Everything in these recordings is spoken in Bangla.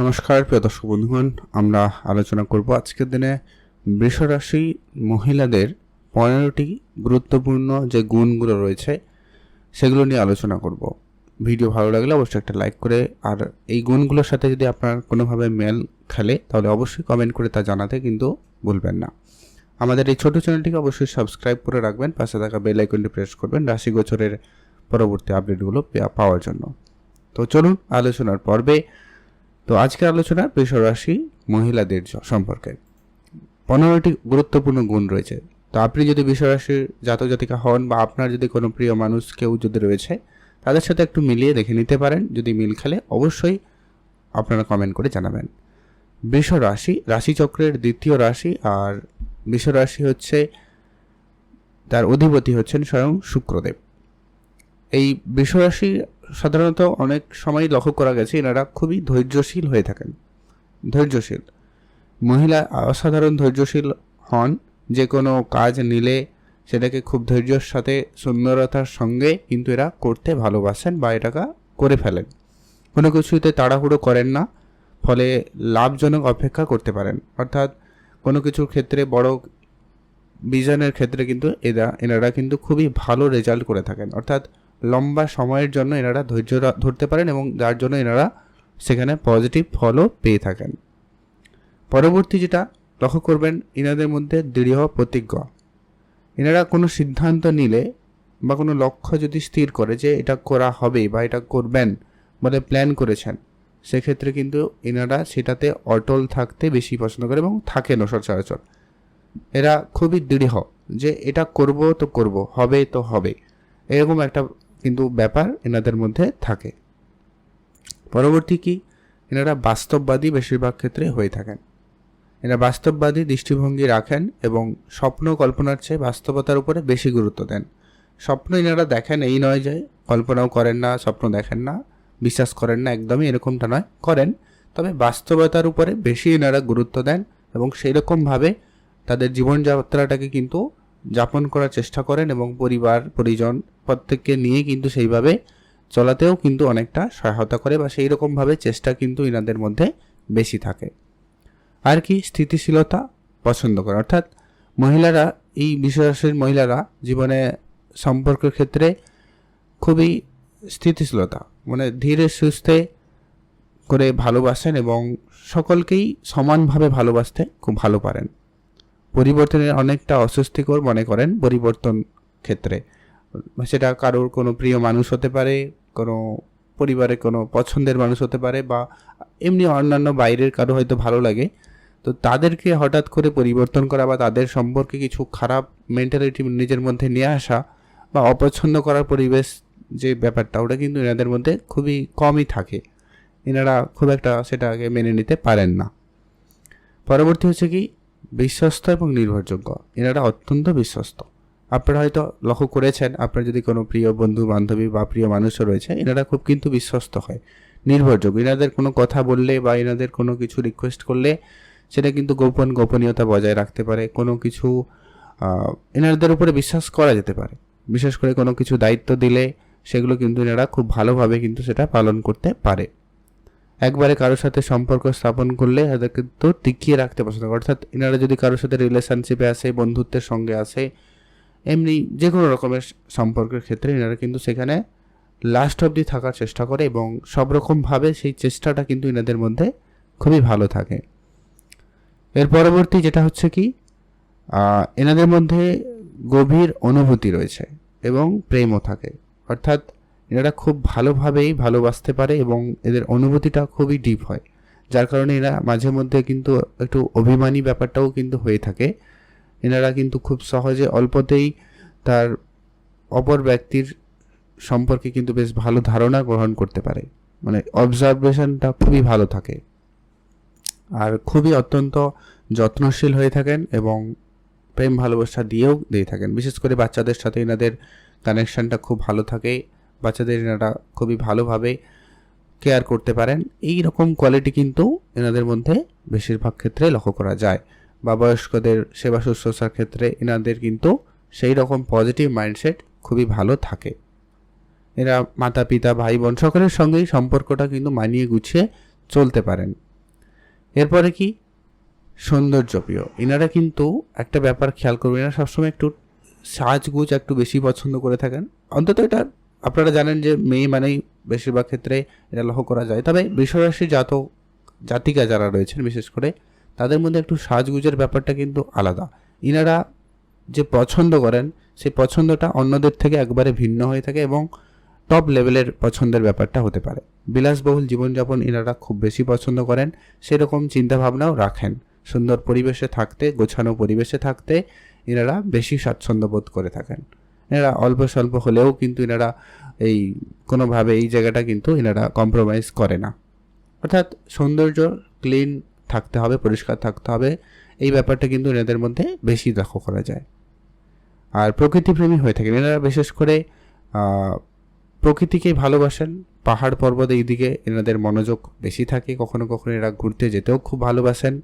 নমস্কার, প্রিয় দর্শক বন্ধুগণ। আমরা আলোচনা করব আজকের দিনে বৃষরাশি মহিলাদের পনেরোটি গুরুত্বপূর্ণ যে গুণগুলো রয়েছে, সেগুলো নিয়ে আলোচনা করব। ভিডিও ভালো লাগলে অবশ্যই একটা লাইক করে, আর এই গুণগুলোর সাথে যদি আপনার কোনোভাবে মেল খেলে, তাহলে অবশ্যই কমেন্ট করে তা জানাতে কিন্তু ভুলবেন না। আমাদের এই ছোটো চ্যানেলটিকে অবশ্যই সাবস্ক্রাইব করে রাখবেন, পাশে থাকা বেল আইকনটি প্রেস করবেন, রাশি গোচরের পরবর্তী আপডেটগুলো পাওয়ার জন্য। তো চলুন আলোচনার পর্বে তো আজকের আলোচনা বৃষ রাশি মহিলাদের সম্পর্কে। পনেরোটি গুরুত্বপূর্ণ গুণ রয়েছে। তো আপনি যদি বৃষ রাশির জাতক জাতিকা হন বা আপনার যদি কোনো প্রিয় মানুষ কেউ যদি রয়েছে, তাদের সাথে একটু মিলিয়ে দেখে নিতে পারেন। যদি মিল খেলে অবশ্যই আপনারা কমেন্ট করে জানাবেন। বৃষ রাশি রাশিচক্রের দ্বিতীয় রাশি আর বৃষ রাশি হচ্ছে তার অধিপতি হচ্ছেন স্বয়ং শুক্রদেব। এই বৃষরাশি সাধারণত অনেক সময় লক্ষ্য করা গেছে, এনারা খুবই ধৈর্যশীল হয়ে থাকেন। ধৈর্যশীল। মহিলা অসাধারণ ধৈর্যশীল হন, যে কোনো কাজ নিলে সেটাকে খুব ধৈর্যের সাথে, সুন্দরতার সঙ্গে কিন্তু এরা করতে ভালোবাসেন বা এটাকে করে ফেলেন। কোনো কিছুতে তাড়াহুড়ো করেন না, ফলে লাভজনক অপেক্ষা করতে পারেন। অর্থাৎ কোনো কিছুর ক্ষেত্রে বড় বিজনের ক্ষেত্রে কিন্তু এরা, এনারা কিন্তু খুবই ভালো রেজাল্ট করে থাকেন। অর্থাৎ লম্বা সময়ের জন্য এনারা ধৈর্য ধরতে পারেন এবং যার জন্য এনারা সেখানে পজিটিভ ফলও পেয়ে থাকেন। পরবর্তী যেটা, লক্ষ্য করবেন এনাদের মধ্যে দৃঢ় প্রতিজ্ঞ। এনারা কোনো সিদ্ধান্ত নিলে বা কোনো লক্ষ্য যদি স্থির করে যে এটা করা হবে বা এটা করবেন বলে প্ল্যান করেছেন, সেক্ষেত্রে কিন্তু এনারা সেটাতে অটল থাকতে বেশি পছন্দ করে এবং থাকেনও সচরাচর। এরা খুবই দৃঢ় যে এটা করব তো করব, হবে তো হবে। এরকম একটা কিন্তু ব্যাপার এনাদের মধ্যে থাকে। পরবর্তী কি? এনারা বাস্তববাদী বেশিরভাগ ক্ষেত্রে হয়ে থাকেন। এরা বাস্তববাদী দৃষ্টিভঙ্গি রাখেন এবং স্বপ্ন কল্পনার চেয়ে বাস্তবতার উপরে বেশি গুরুত্ব দেন। স্বপ্ন এনারা দেখেন, এই নয় যে কল্পনাও করেন না, স্বপ্ন দেখেন না, বিশ্বাস করেন না, একদমই এরকমটা নয়, করেন। তবে বাস্তবতার উপরে বেশি এনারা গুরুত্ব দেন এবং সেই রকমভাবে তাদের জীবনযাত্রাটাকে কিন্তু যাপন করার চেষ্টা করেন এবং পরিবার, পরিজন প্রত্যেককে নিয়ে কিন্তু সেইভাবে চলাতেও কিন্তু অনেকটা সহায়তা করে বা সেই রকমভাবে চেষ্টা কিন্তু ইনাদের মধ্যে বেশি থাকে। আর কি স্থিতিশীলতা পছন্দ করে। অর্থাৎ মহিলারা, এই বিশ্বাসের মহিলারা জীবনে সম্পর্কের ক্ষেত্রে খুবই স্থিতিশীলতা। মানে ধীরে সুস্থে করে ভালোবাসেন এবং সকলকেই সমানভাবে ভালোবাসতে খুব ভালো পারেন। পরিবর্তনের অনেকটা অস্বস্তিকর মনে করেন পরিবর্তন ক্ষেত্রে। সেটা কারোর কোনো প্রিয় মানুষ হতে পারে, কোনো পরিবারের কোনো পছন্দের মানুষ হতে পারে বা এমনি অন্যান্য বাইরের কারও হয়তো ভালো লাগে। তো তাদেরকে হঠাৎ করে পরিবর্তন করা বা তাদের সম্পর্কে কিছু খারাপ মেন্টালিটি নিজের মধ্যে নিয়ে আসা বা অপছন্দ করার পরিবেশ যে ব্যাপারটা, ওটা কিন্তু এনাদের মধ্যে খুবই কমই থাকে। এনারা খুব একটা সেটাকে মেনে নিতে পারেন না। পরবর্তী হচ্ছে কি, বিশ্বস্ত এবং নির্ভরযোগ্য। এনারা অত্যন্ত বিশ্বস্ত। আপনারা হয়তো লক্ষ্য করেছেন, আপনার যদি কোনো প্রিয় বন্ধু, বান্ধবী বা প্রিয় মানুষও রয়েছে, এনারা খুব কিন্তু বিশ্বস্ত হয়, নির্ভরযোগ্য। এনাদের কোনো কথা বললে বা এনাদের কোনো কিছু রিকোয়েস্ট করলে সেটা কিন্তু গোপন গোপনীয়তা বজায় রাখতে পারে, কোনো কিছু এনাদের উপরে বিশ্বাস করা যেতে পারে। বিশেষ করে কোনো কিছু দায়িত্ব দিলে সেগুলো কিন্তু এনারা খুব ভালোভাবে কিন্তু সেটা পালন করতে পারে। একবারে কারোর সাথে সম্পর্ক স্থাপন করলে এদের কিন্তু টিকিয়ে রাখতে পছন্দ করে। অর্থাৎ এনারা যদি কারোর সাথে রিলেশনশিপে আসে, বন্ধুত্বের সঙ্গে আসে এমনি যে কোনো রকমের সম্পর্কের ক্ষেত্রে এনারা কিন্তু সেখানে লাস্ট অবধি থাকার চেষ্টা করে এবং সব রকমভাবে সেই চেষ্টাটা কিন্তু এনাদের মধ্যে খুবই ভালো থাকে। এর পরবর্তী যেটা হচ্ছে কি এনাদের মধ্যে গভীর অনুভূতি রয়েছে এবং প্রেমও থাকে। অর্থাৎ এনারা খুব ভালোভাবেই ভালোবাসতে পারে এবং এদের অনুভূতিটা খুবই ডিপ হয়। যার কারণে এরা মাঝে মধ্যে কিন্তু একটু অভিমানী ব্যাপারটাও কিন্তু হয়ে থাকে। এনারা কিন্তু খুব সহজে অল্পতেই তার অপর ব্যক্তির সম্পর্কে কিন্তু বেশ ভালো ধারণা গ্রহণ করতে পারে। মানে অবজারভেশনটা খুবই ভালো থাকে। আর খুবই অত্যন্ত যত্নশীল হয়ে থাকেন এবং প্রেম ভালোবাসা দিয়েও দিয়ে থাকেন। বিশেষ করে বাচ্চাদের সাথে এনাদের কানেকশানটা খুব ভালো থাকে। বাচ্চাদের এনারা খুবই ভালোভাবে কেয়ার করতে পারেন। এই রকম কোয়ালিটি কিন্তু এনাদের মধ্যে বেশিরভাগ ক্ষেত্রে লক্ষ্য করা যায়। বা বয়স্কদের সেবা শুশ্রূষার ক্ষেত্রে এনাদের কিন্তু সেই রকম পজিটিভ মাইন্ডসেট খুবই ভালো থাকে। এরা মাতা, পিতা, ভাই, বোন সকলের সঙ্গেই সম্পর্কটা কিন্তু মানিয়ে গুছিয়ে চলতে পারেন। এরপরে কি? সৌন্দর্যপ্রিয় এনারা কিন্তু একটা ব্যাপার খেয়াল করবেন এনারা সবসময় একটু সাজগুজ, একটু বেশি পছন্দ করে থাকেন। অন্তত এটা আপনারা জানেন যে মেয়ে মানেই বেশিরভাগ ক্ষেত্রে এটা লক্ষ্য করা যায়। তবে বিশ্বরাশি জাতক, জাতিকা যারা রয়েছেন, বিশেষ করে তাদের মধ্যে একটু সাজগুজের ব্যাপারটা কিন্তু আলাদা। ইনারা যে পছন্দ করেন সেই পছন্দটা অন্যদের থেকে একবারে ভিন্ন হয়ে থাকে এবং টপ লেভেলের পছন্দের ব্যাপারটা হতে পারে। বিলাসবহুল জীবনযাপন এনারা খুব বেশি পছন্দ করেন, সেরকম চিন্তাভাবনাও রাখেন। সুন্দর পরিবেশে থাকতে, গোছানো পরিবেশে থাকতে এনারা বেশি স্বাচ্ছন্দ্য বোধ করে থাকেন। এনারা অল্প স্বল্প হলেও কিন্তু এনারা এই কোনোভাবে এই জায়গাটা কিন্তু এনারা কম্প্রোমাইজ করে না। অর্থাৎ সৌন্দর্য ক্লিন থাকতে হবে, পরিষ্কার থাকতে হবে। এই ব্যাপারটা কিন্তু এনাদের মধ্যে বেশি লক্ষ্য করা যায়। আর প্রকৃতিপ্রেমী হয়ে থাকেন। এনারা বিশেষ করে প্রকৃতিকে ভালোবাসেন। পাহাড় পর্বত এই দিকে এনাদের মনোযোগ বেশি থাকে। কখনো কখনো এরা ঘুরতে যেতেও খুব ভালোবাসেন।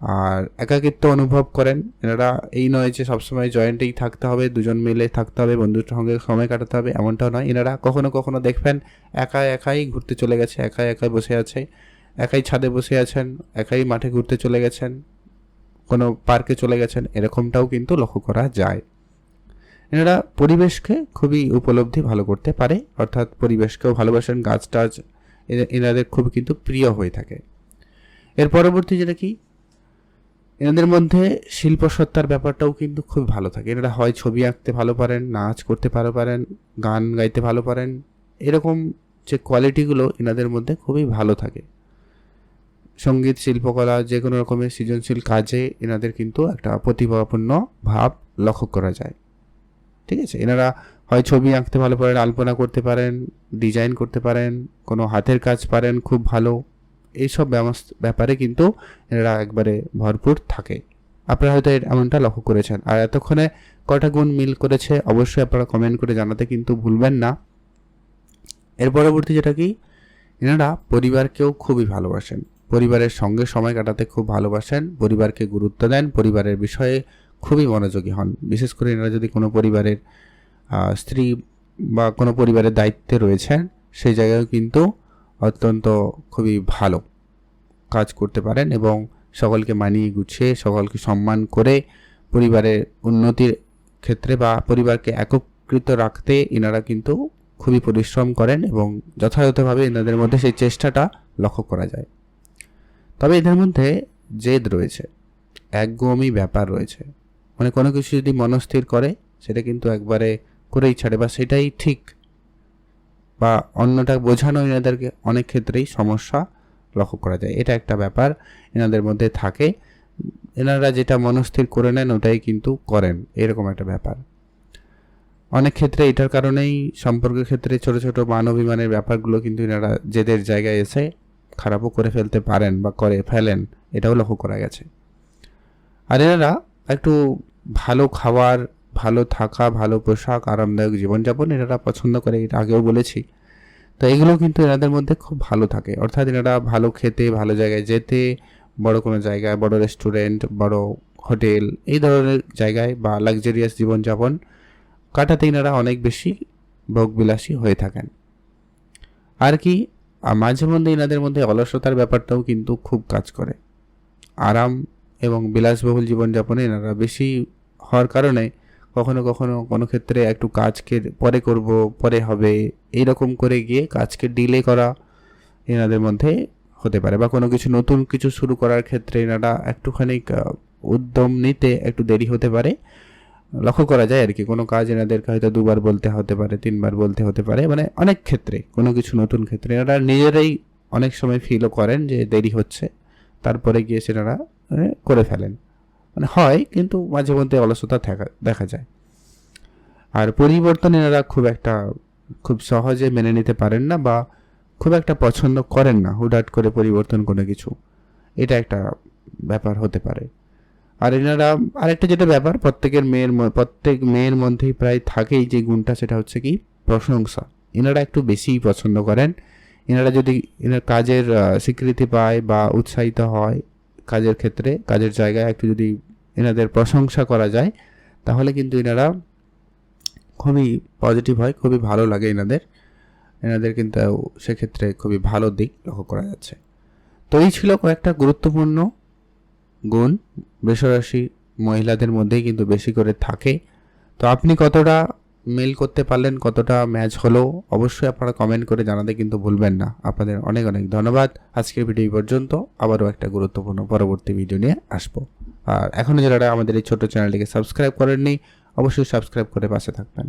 আর একাকিত্ব অনুভব করেন। এনারা, এই নয় যে সবসময় জয়েন্টেই থাকতে হবে, দুজন মিলে থাকতে হবে বন্ধুর সঙ্গে সময় কাটাতে হবে, এমনটাও নয়। এনারা কখনো কখনো দেখবেন একা একাই ঘুরতে চলে গেছে একা একাই বসে আছে। একাই ছাদে বসে আছেন, একাই মাঠে ঘুরতে চলে গেছেন, কোনো পার্কে চলে গেছেন, এরকমটাও কিন্তু লক্ষ্য করা যায়। এনারা পরিবেশকে খুবই উপলব্ধি ভালো করতে পারে, অর্থাৎ পরিবেশকেও ভালোবাসেন গাছ টাছ এনাদের খুব কিন্তু প্রিয় হয়ে থাকে। এর পরবর্তী যেটা কি? এনাদের মধ্যে শিল্পসত্তার ব্যাপারটাও কিন্তু খুব ভালো থাকে। এনারা হয় ছবি আঁকতে ভালো পারেন, নাচ করতে ভালো পারেন, গান গাইতে ভালো পারেন, এরকম যে কোয়ালিটিগুলো এনাদের মধ্যে খুবই ভালো থাকে। সংগীত, শিল্পকলা যে কোনো রকমের সৃজনশীল কাজে এনাদের কিন্তু একটা প্রতিভাপূর্ণ ভাব লক্ষ্য করা যায়। ঠিক আছে? এনারা হয় ছবি আঁকতে ভালো পারেন, আলপনা করতে পারেন, ডিজাইন করতে পারেন, কোনো হাতের কাজ পারেন, খুব ভালো। এইসব ব্যাপারে কিন্তু এরা একবারে ভরপুর থাকে। আপনারা হয়তো এমনটা লক্ষ্য করেছেন। আর এতক্ষণে কটা গুণ মিল করেছে অবশ্যই আপনারা কমেন্ট করে জানাতে কিন্তু ভুলবেন না। এর পরবর্তী যেটা কি? এনারা পরিবারকেও খুবই ভালোবাসেন। পরিবারের সঙ্গে সময় কাটাতে খুব ভালোবাসেন, পরিবারকে গুরুত্ব দেন, পরিবারের বিষয়ে খুবই মনোযোগী হন। বিশেষ করে এনারা যদি কোনো পরিবারের স্ত্রী বা কোনো পরিবারের দায়িত্বে রয়েছেন, সেই জায়গায় কিন্তু অত্যন্ত খুবই ভালো কাজ করতে পারেন এবং সকলকে মানিয়ে গুছিয়ে, সকলকে সম্মান করে পরিবারের উন্নতির ক্ষেত্রে বা পরিবারকে একত্রিত রাখতে এনারা কিন্তু খুবই পরিশ্রম করেন এবং যথাযথভাবে এনাদের মধ্যে সেই চেষ্টাটা লক্ষ্য করা যায়। তবে এদের মধ্যে জেদ রয়েছে একগমই ব্যাপার রয়েছে। মানে কোনো কিছু যদি মনস্থির করে, সেটা কিন্তু একবারে করেই ছাড়ে বা সেটাই ঠিক। বা অন্যটা বোঝানো এনাদেরকে অনেক ক্ষেত্রেই সমস্যা লক্ষ্য করা যায়। এটা একটা ব্যাপার এনাদের মধ্যে থাকে। এনারা যেটা মনস্থির করে নেন, ওটাই কিন্তু করেন। এরকম একটা ব্যাপার। অনেক ক্ষেত্রে এটার কারণেই সম্পর্কের ক্ষেত্রে ছোট ছোট মান অভিমানের ব্যাপারগুলো কিন্তু এনারা জেদের জায়গায় এসে খারাপও করে ফেলতে পারেন বা করে ফেলেন, এটাও লক্ষ্য করা গেছে। আর এনারা একটু ভালো খাবার, ভালো থাকা, ভালো পোশাক, আরামদায়ক জীবনযাপন এনারা পছন্দ করে, এটা আগেও বলেছি। তো এগুলো কিন্তু এনাদের মধ্যে খুব ভালো থাকে। অর্থাৎ এনারা ভালো খেতে, ভালো জায়গায় যেতে, বড় কোনো জায়গায়, বড় রেস্টুরেন্ট, বড় হোটেল, এই ধরনের জায়গায় বা লাক্সারিয়াস জীবনযাপন কাটাতে এনারা অনেক বেশি ভোগবিলাসী হয়ে থাকেন। আর কি মাঝে মধ্যে এনাদের মধ্যে অলসতার ব্যাপারটাও কিন্তু খুব কাজ করে। আরাম এবং বিলাসবহুল জীবনযাপনে এনারা বেশি হওয়ার কারণে কখনো কখনো কোনো ক্ষেত্রে একটু কাজকে পরে করব, পরে হবে এই রকম করে গিয়ে কাজকে ডিলে করা এনাদের মধ্যে হতে পারে বা কোনো কিছু নতুন কিছু শুরু করার ক্ষেত্রে এনারা একটুখানি উদ্যম নিতে একটু দেরি হতে পারে। লক্ষ্য করা যায় আর কি। কোনো কাজ এনাদেরকে হয়তো দুবার বলতে হতে পারে, তিনবার বলতে হতে পারে মানে অনেক ক্ষেত্রে, কোনো কিছু নতুন ক্ষেত্রে। এনারা নিজেরাই অনেক সময় ফিলও করেন যে দেরি হচ্ছে, তারপরে গিয়ে সেনারা করে ফেলেন। মানে হয়, কিন্তু মাঝে মধ্যে অলসতা দেখা দেখা যায়। আর পরিবর্তন এনারা খুব একটা, খুব সহজে মেনে নিতে পারেন না বা খুব একটা পছন্দ করেন না, হুটহাট করে পরিবর্তন কোনো কিছু। এটা একটা ব্যাপার হতে পারে। আর এনারা আরেকটা যেটা ব্যাপার, প্রত্যেকের মেয়ের প্রত্যেক মেয়ের মধ্যেই প্রায় থাকেই যে গুণটা, সেটা হচ্ছে কি? প্রশংসা। এনারা একটু বেশিই পছন্দ করেন। এনারা যদি এনার কাজের স্বীকৃতি পায় বা উৎসাহিত হয় কাজের ক্ষেত্রে, কাজের জায়গায় একটু যদি এনাদের প্রশংসা করা যায়, তাহলে কিন্তু এনারা খুবই পজিটিভ হয়, খুবই ভালো লাগে এনাদের। এনাদের কিন্তু সেক্ষেত্রে খুবই ভালো দিক লক্ষ্য করা যাচ্ছে। তো এই ছিল কয়েকটা গুরুত্বপূর্ণ গুণ বৃষরাশি মহিলাদের মধ্যেই কিন্তু বেশি করে থাকে। তো আপনি কতটা মেল করতে পারলেন, কতটা ম্যাচ হলো, অবশ্যই আপনারা কমেন্ট করে জানাতে কিন্তু ভুলবেন না। আপনাদের অনেক অনেক ধন্যবাদ। আজকের ভিডিও পর্যন্ত। আবারও একটা গুরুত্বপূর্ণ পরবর্তী ভিডিও নিয়ে আসব। আর এখনও যারা আমাদের এই ছোটো চ্যানেলটিকে সাবস্ক্রাইব করেননি, অবশ্যই সাবস্ক্রাইব করে পাশে থাকবেন।